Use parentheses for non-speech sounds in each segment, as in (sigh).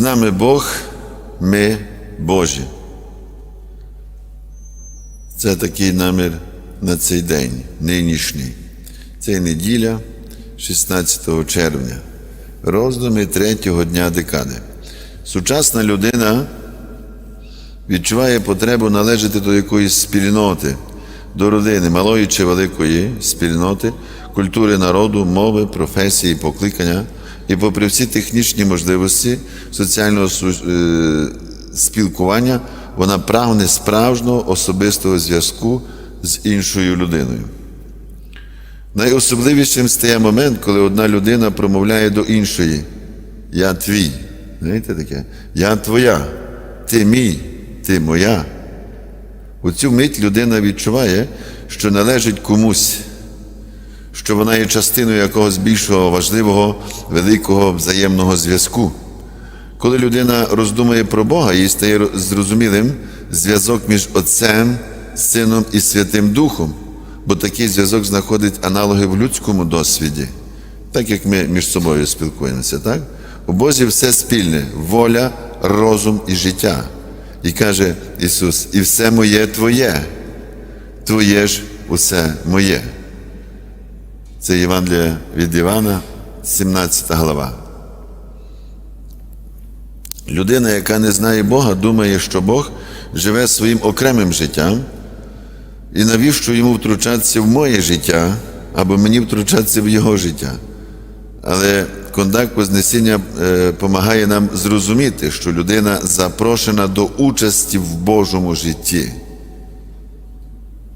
нами Бог, ми Божі. Це такий намір на цей день, нинішній. Це неділя, 16 червня, роздуми третього дня декади. Сучасна людина відчуває потребу належати до якоїсь спільноти, до родини, малої чи великої спільноти, культури народу, мови, професії, покликання. І попри всі технічні можливості соціального е, спілкування, вона прагне справжнього особистого зв'язку з іншою людиною. Найособливішим стає момент, коли одна людина промовляє до іншої: Я твій. Знаєте таке? Я твоя, ти мій, ти моя. У цю мить людина відчуває, що належить комусь, що вона є частиною якогось більшого важливого, великого взаємного зв'язку. Коли людина роздумує про Бога, їй стає зрозумілим зв'язок між Отцем, Сином і Святим Духом, бо такий зв'язок знаходить аналоги в людському досвіді, так як ми між собою спілкуємося, так? У Бозі все спільне воля, розум і життя. І каже Ісус: і все моє Твоє, Твоє ж усе моє. Це Євангелія від Івана, 17 глава. Людина, яка не знає Бога, думає, що Бог живе своїм окремим життям, і навіщо йому втручатися в моє життя або мені втручатися в його життя. Але контакт Вознесіння допомагає нам зрозуміти, що людина запрошена до участі в Божому житті.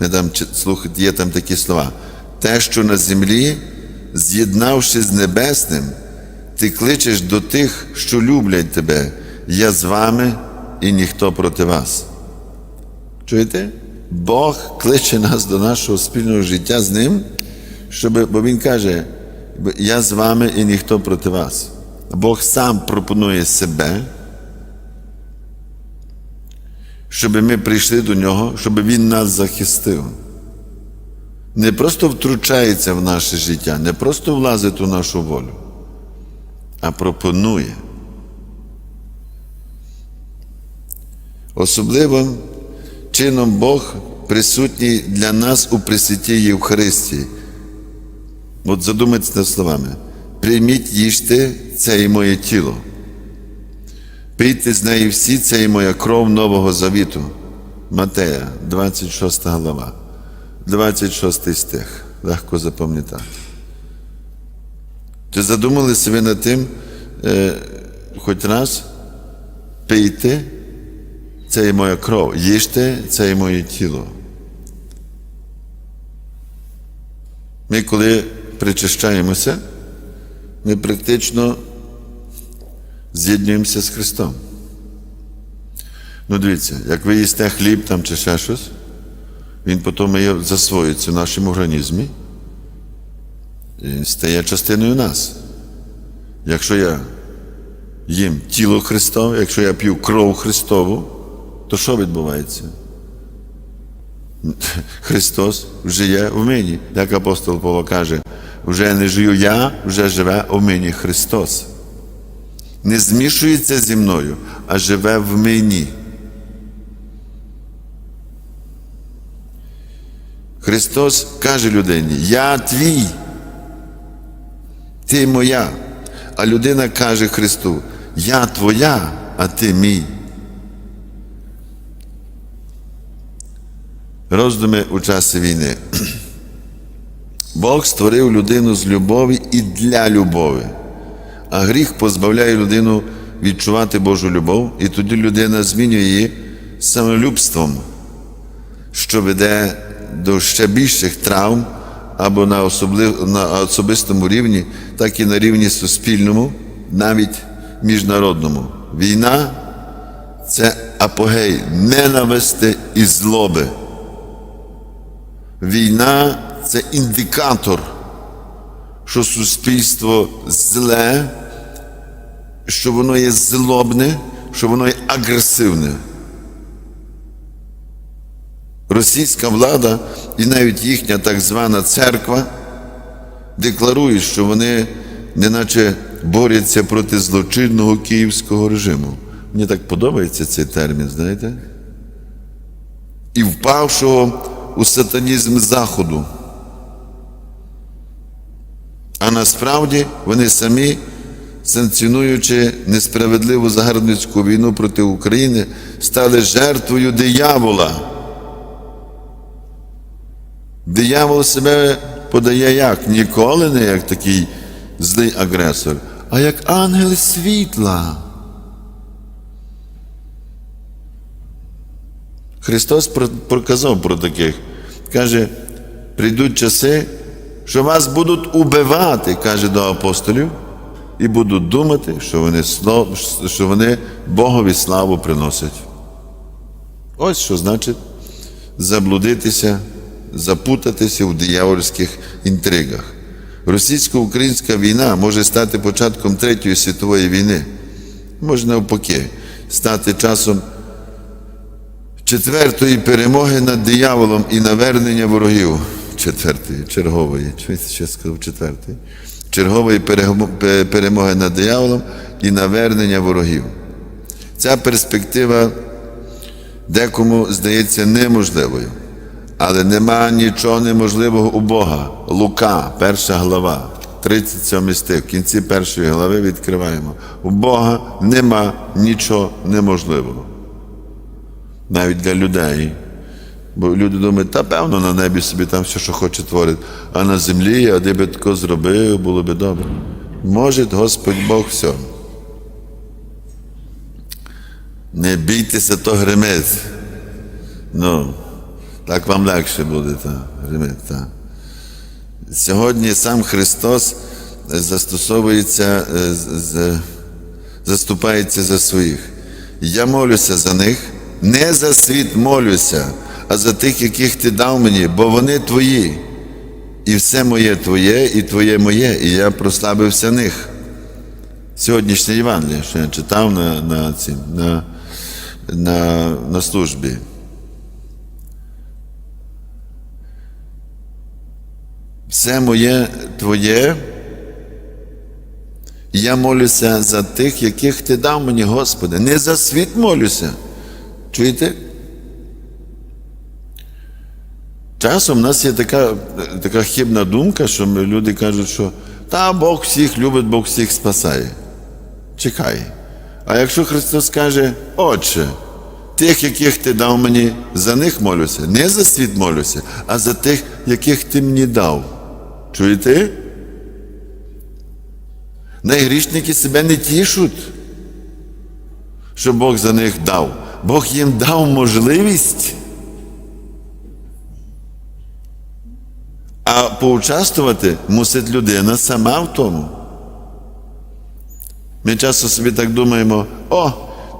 Ми там слухайте, є там такі слова. Те, що на землі, з'єднавши з небесним, ти кличеш до тих, що люблять тебе. Я з вами і ніхто проти вас. Чуєте? Бог кличе нас до нашого спільного життя з Ним, щоб, бо Він каже, я з вами і ніхто проти вас. Бог сам пропонує себе, щоб ми прийшли до нього, щоб Він нас захистив. Не просто втручається в наше життя, не просто влазить у нашу волю, а пропонує. Особливим чином Бог присутній для нас у Пресвятій Євхаристії. От задумайтеся словами. Прийміть їжте, це і моє тіло. Пийте з неї всі, це і моя кров Нового Завіту. Матея, 26 глава, 26 стих. Легко запам'ятати. Чи задумалися ви над тим, е, хоч раз пийте, це і моя кров, їжте, це і моє тіло. Ми, коли причащаємося, ми практично з'єднуємося з Христом. Ну, дивіться, як ви їсте хліб там чи ще щось, він потім є, засвоюється в нашому організмі і стає частиною нас. Якщо я їм тіло Христове, якщо я п'ю кров Христову, то що відбувається? (laughs) Христос є в мені. Як апостол Павло каже, вже не живу я, вже живе у мені Христос. Не змішується зі мною, а живе в мені. Христос каже людині, я твій, ти моя. А людина каже Христу, я твоя, а ти мій. Роздуми у часі війни. Бог створив людину з любові і для любові, а гріх позбавляє людину відчувати Божу любов, і тоді людина змінює її самолюбством, що веде до ще більших травм або на, особлив... на особистому рівні, так і на рівні суспільному, навіть міжнародному. Війна це апогей ненависти і злоби. Війна це індикатор, що суспільство зле, що воно є злобне, що воно є агресивне. Російська влада і навіть їхня так звана церква декларують, що вони неначе борються проти злочинного київського режиму. Мені так подобається цей термін, знаєте? І впавшого у сатанізм Заходу. А насправді вони самі, санкціонуючи несправедливу загарбницьку війну проти України, стали жертвою диявола. Диявол себе подає як? Ніколи не як такий злий агресор, а як ангел світла. Христос проказав про таких. Каже, прийдуть часи, що вас будуть убивати, каже до апостолів, і будуть думати, що вони, що вони Богові славу приносять. Ось що значить заблудитися, запутатися в диявольських інтригах. Російсько-українська війна може стати початком Третьої світової війни, може навпаки, стати часом четвертої перемоги над дияволом і навернення ворогів. Четвертої, чергової, ще сказав четвертої. Чергової перемоги над дияволом і навернення ворогів. Ця перспектива декому здається неможливою, але нема нічого неможливого у Бога. Лука, перша глава, 37 стих. В кінці першої глави відкриваємо. У Бога нема нічого неможливого навіть для людей. Бо люди думають, та певно на небі собі там все, що хоче творить, а на землі, а де би тако зробив, було би добре. Може Господь Бог все. Не бійтеся, то гримить. Ну, так вам легше буде, та, та. Сьогодні сам Христос застосовується, е, з- з- заступається за своїх. Я молюся за них, не за світ молюся, а за тих, яких ти дав мені, бо вони твої. І все моє твоє, і твоє моє, і я прославився них. Сьогоднішнє Євангеліє, що я читав на, на, на, на, на службі. Все моє твоє. Я молюся за тих, яких ти дав мені, Господи. Не за світ молюся. Чуєте? Часом в нас є така, така хибна думка, що люди кажуть, що та Бог всіх любить, Бог всіх спасає. Чекай. А якщо Христос каже, Отче, тих, яких ти дав мені, за них молюся, не за світ молюся, а за тих, яких ти мені дав. Чуєте? Найгрішники себе не тішуть, що Бог за них дав. Бог їм дав можливість. А поучаствувати мусить людина сама в тому. Ми часто собі так думаємо: о,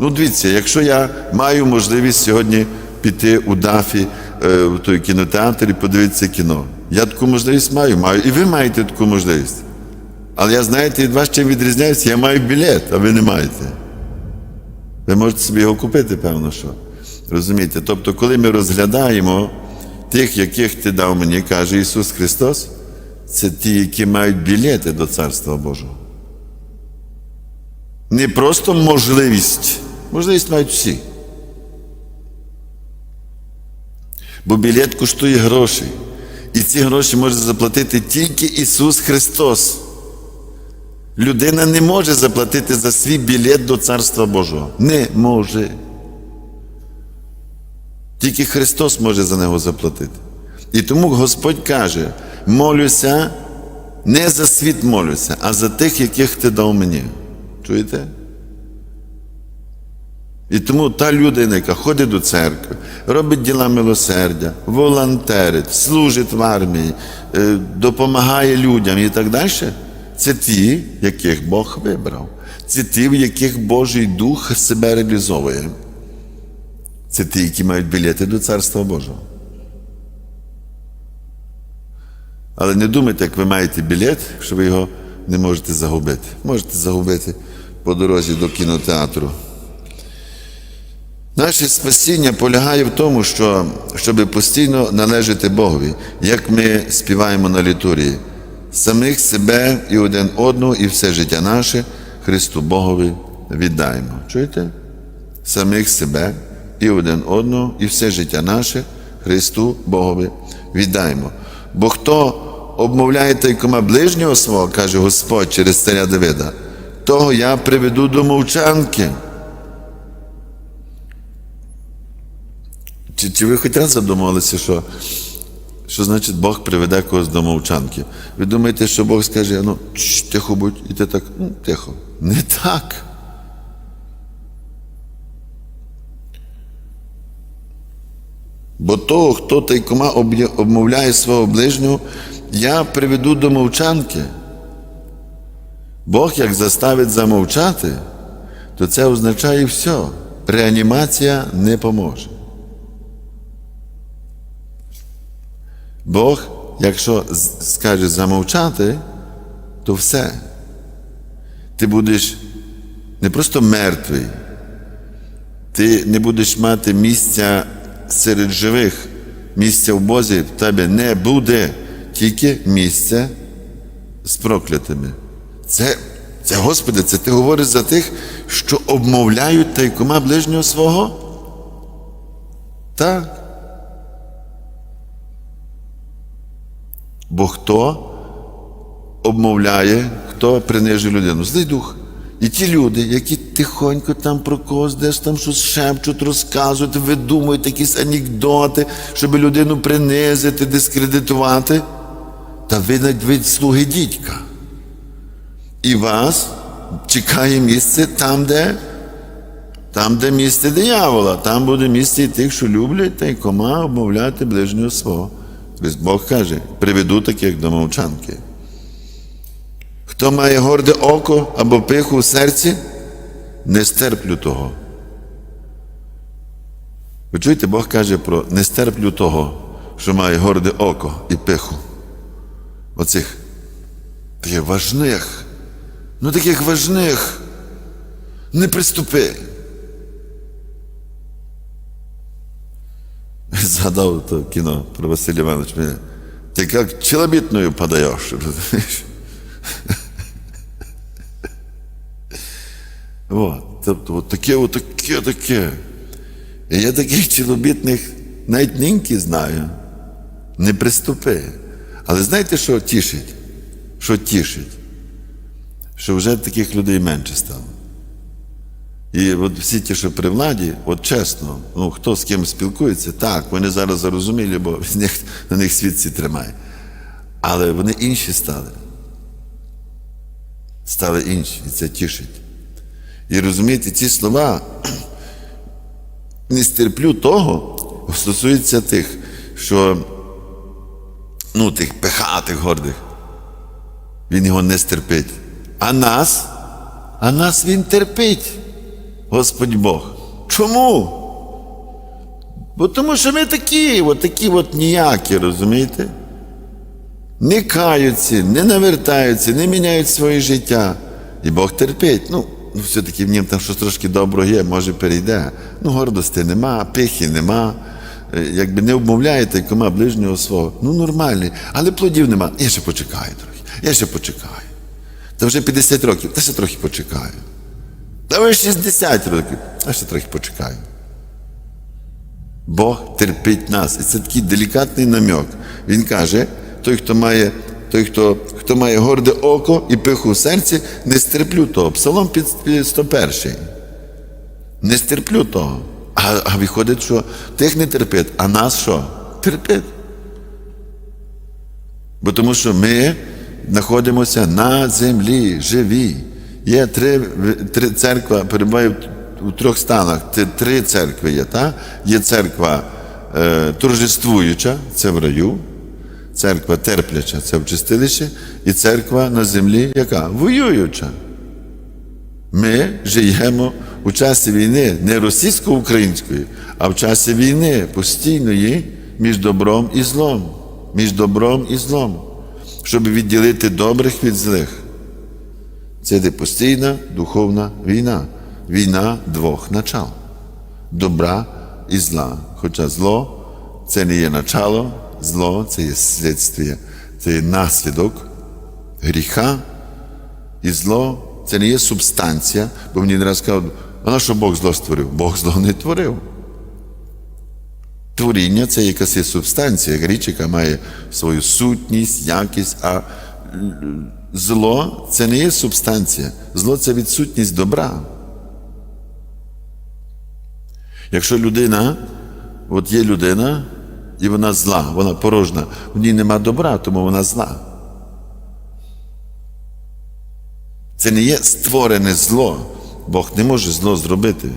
ну дивіться, якщо я маю можливість сьогодні піти у Дафі е, в той кінотеатр і подивитися кіно. Я таку можливість маю, маю, і ви маєте таку можливість. Але я знаєте, від вас чим відрізняюся, я маю білет, а ви не маєте. Ви можете собі його купити, певно, що. Розумієте? Тобто, коли ми розглядаємо тих, яких ти дав мені, каже Ісус Христос, це ті, які мають білети до Царства Божого. Не просто можливість. Можливість мають всі. Бо білет коштує гроші. Ці гроші може заплатити тільки Ісус Христос. Людина не може заплатити за свій білет до Царства Божого. Не може. Тільки Христос може за нього заплатити. І тому Господь каже: молюся, не за світ молюся, а за тих, яких ти дав мені. Чуєте? І тому та людина, яка ходить до церкви, робить діла милосердя, волонтерить, служить в армії, е, допомагає людям і так далі, це ті, яких Бог вибрав. Це ті, в яких Божий Дух себе реалізовує. Це ті, які мають білети до Царства Божого. Але не думайте, як ви маєте білет, що ви його не можете загубити. Можете загубити по дорозі до кінотеатру. Наше спасіння полягає в тому, що, щоб постійно належати Богові, як ми співаємо на літурії. самих себе і один одного, і все життя наше Христу Богові віддаємо. Чуєте? Самих себе і один одного, і все життя наше Христу Богові віддаємо. Бо хто обмовляє тайкома ближнього свого, каже Господь через царя Давида, того я приведу до мовчанки. Чи, чи ви хоч раз задумувалися, що, що значить Бог приведе когось до мовчанки? Ви думаєте, що Бог скаже, ну, «Чш, тихо будь, і ти так, ну, тихо. Не так. Бо того, хто тайкома обмовляє свого ближнього, я приведу до мовчанки. Бог як заставить замовчати, то це означає все. Реанімація не поможе. Бог, якщо скаже замовчати, то все. Ти будеш не просто мертвий, ти не будеш мати місця серед живих, місця в Бозі в тебе не буде, тільки місце з проклятими. Це, це Господи, це ти говориш за тих, що обмовляють тайкома ближнього свого? Так. Бо хто обмовляє, хто принижує людину? Злий дух. І ті люди, які тихонько там про когось десь там щось шепчуть, розказують, видумують якісь анекдоти, щоб людину принизити, дискредитувати, та ви навіть слуги дідька. І вас чекає місце там, де там, де місце диявола, там буде місце і тих, що люблять та й кома обмовляти ближнього свого. Бог каже, приведу таких до мовчанки. Хто має горде око або пиху в серці, не стерплю того. Ви чуєте, Бог каже про не стерплю того, що має горде око і пиху. Оцих таких важних, ну таких важних. Не приступи. (laughs) Згадав то кіно про Василя Івановича. Ти як челобітною подаєш, (laughs) розумієш? От, тобто, от таке, от таке, таке. І я таких чолобітних навіть ниньки знаю. Не приступи. Але знаєте, що тішить? Що тішить? Що вже таких людей менше стало. І от всі ті, що при владі, от чесно, ну хто з ким спілкується, так, вони зараз зарозумілі, бо на них світ всі тримає. Але вони інші стали. Стали інші, і це тішить. І розумієте, ці слова (clears throat) не стерплю того, стосується тих, що ну, тих пихатих гордих. Він його не стерпить. А нас, а нас він терпить. Господь Бог. Чому? Бо тому що ми такі, от такі от ніякі, розумієте? Не каються, не навертаються, не міняють своє життя. І Бог терпить. Ну, ну все-таки в нім там щось трошки доброго є, може перейде. Ну, гордості нема, пихи нема. Е, Якби не обмовляєте кома ближнього свого. Ну, нормальний, але плодів нема. Я ще почекаю трохи. Я ще почекаю. Та вже 50 років, та ще трохи почекаю. Та ви 60 років, а ще трохи почекаю. Бог терпить нас. І це такий делікатний намек. Він каже: той, хто має, той, хто, хто має горде око і пиху в серці, не стерплю того. Псалом під, під 101. Не стерплю того. А, а виходить, що тих не терпить, а нас що? Терпить. Бо тому що ми знаходимося на землі, живі. Є три, три церква, перебуває у трьох станах. Це три церкви є. Та? Є церква е, торжествуюча, це в раю, церква терпляча, це в чистилищі, і церква на землі, яка? Воююча. Ми живемо у часі війни не російсько-української, а в часі війни постійної між добром і злом. Між добром і злом, щоб відділити добрих від злих. Це йде постійна духовна війна. Війна двох начал добра і зла. Хоча зло це не є начало, зло це є слідствие, це є наслідок гріха і зло це не є субстанція, бо мені не раз кажуть, а на що Бог зло створив? Бог зло не творив. Творіння це якась є субстанція, річ, яка має свою сутність, якість, а зло це не є субстанція. Зло це відсутність добра. Якщо людина, от є людина, і вона зла, вона порожна, в ній нема добра, тому вона зла. Це не є створене зло. Бог не може зло зробити.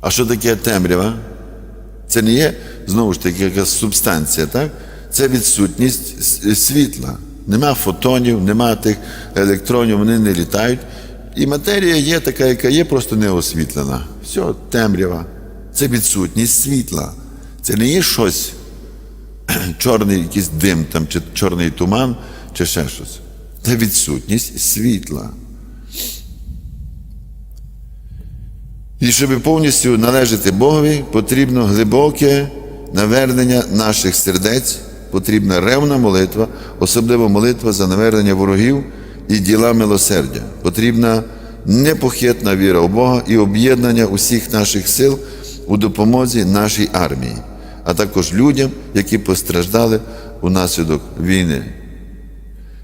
А що таке темрява? Це не є, знову ж таки, якась субстанція, так? Це відсутність світла. Нема фотонів, нема тих електронів, вони не літають. І матерія є така, яка є, просто не освітлена. Все, темрява. Це відсутність світла. Це не є щось, (clears throat) чорний якийсь дим там, чи чорний туман, чи ще щось. Це відсутність світла. І щоб повністю належати Богові, потрібно глибоке навернення наших сердець, потрібна ревна молитва, особливо молитва за навернення ворогів і діла милосердя. Потрібна непохитна віра в Бога і об'єднання усіх наших сил у допомозі нашій армії, а також людям, які постраждали унаслідок війни.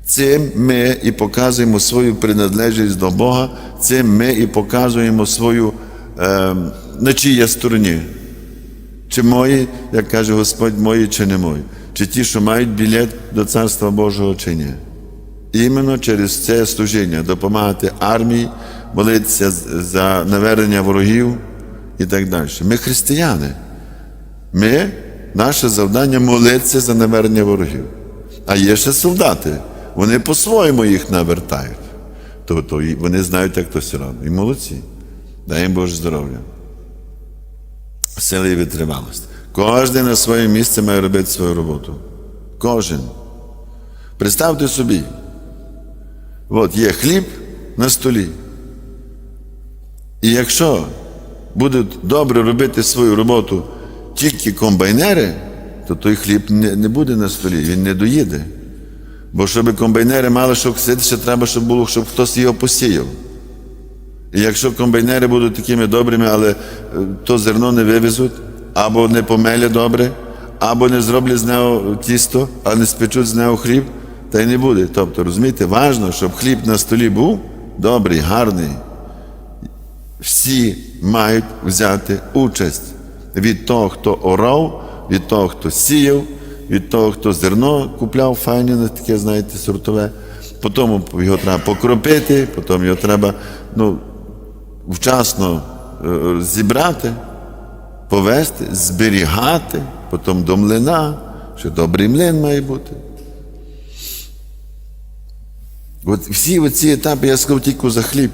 Цим ми і показуємо свою приналежність до Бога, цим ми і показуємо свою е, на чиїй стороні. Чи мої, як каже Господь, мої чи не мої, чи ті, що мають білет до Царства Божого, чи ні. Іменно через це служіння допомагати армії, молитися за навернення ворогів і так далі. Ми християни. Ми, наше завдання молитися за навернення ворогів. А є ще солдати. Вони по-своєму їх навертають. Тобто вони знають, як то все робить. І молодці. Дай їм Боже здоров'я. Сили і витривалості. Кожен на своє місце має робити свою роботу. Кожен. Представте собі, от є хліб на столі. І якщо будуть добре робити свою роботу тільки комбайнери, то той хліб не, не буде на столі, він не доїде. Бо щоб комбайнери мали що ксити, треба, щоб було, щоб хтось його посіяв. Якщо комбайнери будуть такими добрими, але е, то зерно не вивезуть, або не помелять добре, або не зроблять з нього тісто, а не спечуть з нього хліб, та й не буде. Тобто, розумієте, важливо, щоб хліб на столі був добрий, гарний. Всі мають взяти участь від того, хто орав, від того, хто сіяв, від того, хто зерно купляв файне, таке, знаєте, сортове. Потім його треба покропити, потім його треба ну, вчасно е, зібрати, повезти, зберігати, потім до млина, що добрий млин має бути. От всі оці етапи я сказав тільки за хліб.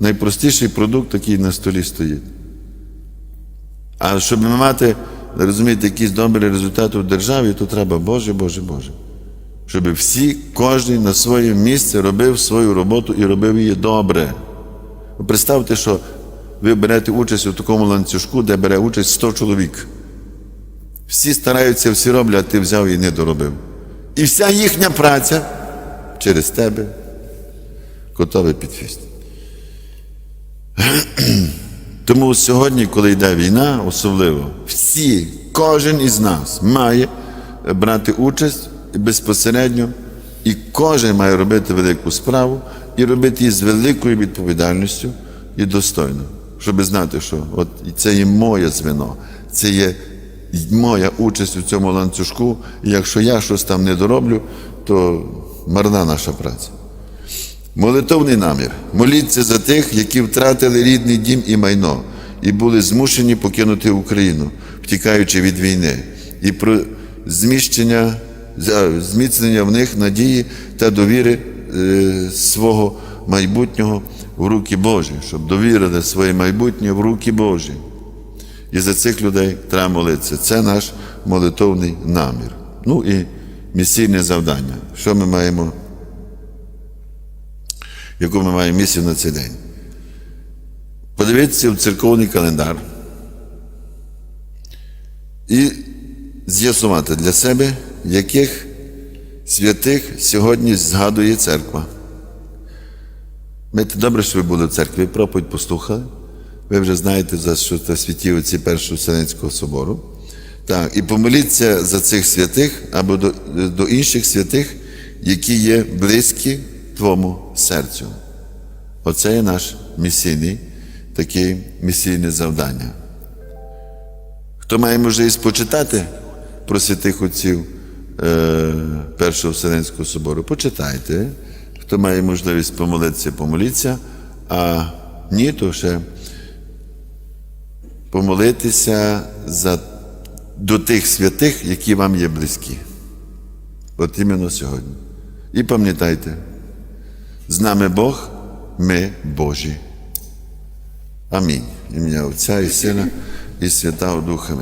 Найпростіший продукт, який на столі стоїть. А щоб мати, розумієте, якісь добрі результати в державі, то треба Боже, Боже, Боже. Щоб всі, кожен на своє місце робив свою роботу і робив її добре. Представте, що ви берете участь у такому ланцюжку, де бере участь 100 чоловік. Всі стараються, всі роблять, а ти взяв і не доробив. І вся їхня праця через тебе готове підвісти. (clears throat) Тому сьогодні, коли йде війна, особливо, всі, кожен із нас має брати участь безпосередньо, і кожен має робити велику справу і робити її з великою відповідальністю і достойно, щоб знати, що от це є моє звено, це є моя участь у цьому ланцюжку, і якщо я щось там не дороблю, то марна наша праця. Молитовний намір. Моліться за тих, які втратили рідний дім і майно, і були змушені покинути Україну, втікаючи від війни, і про зміщення, зміцнення в них надії та довіри свого майбутнього в руки Божі, щоб довірили своє майбутнє в руки Божі. І за цих людей треба молитися. Це наш молитовний намір. Ну і місійне завдання. Що ми маємо яку ми маємо місію на цей день. Подивіться в церковний календар і з'ясувати для себе, яких святих сьогодні згадує церква. Ми добре, що ви були в церкві, проповідь послухали. Ви вже знаєте, за що це святі отці Першого Вселенського собору. Так, і помоліться за цих святих або до, до інших святих, які є близькі твоєму серцю. Оце є наш місійний, таке місійне завдання. Хто має можливість почитати про святих отців Першого Вселенського собору, почитайте. Хто має можливість помолитися, помоліться, а ні, то ще помолитися за, до тих святих, які вам є близькі. От іменно сьогодні. І пам'ятайте, з нами Бог, ми Божі. Амінь. Ім'я Отця і Сина і Святого Духа.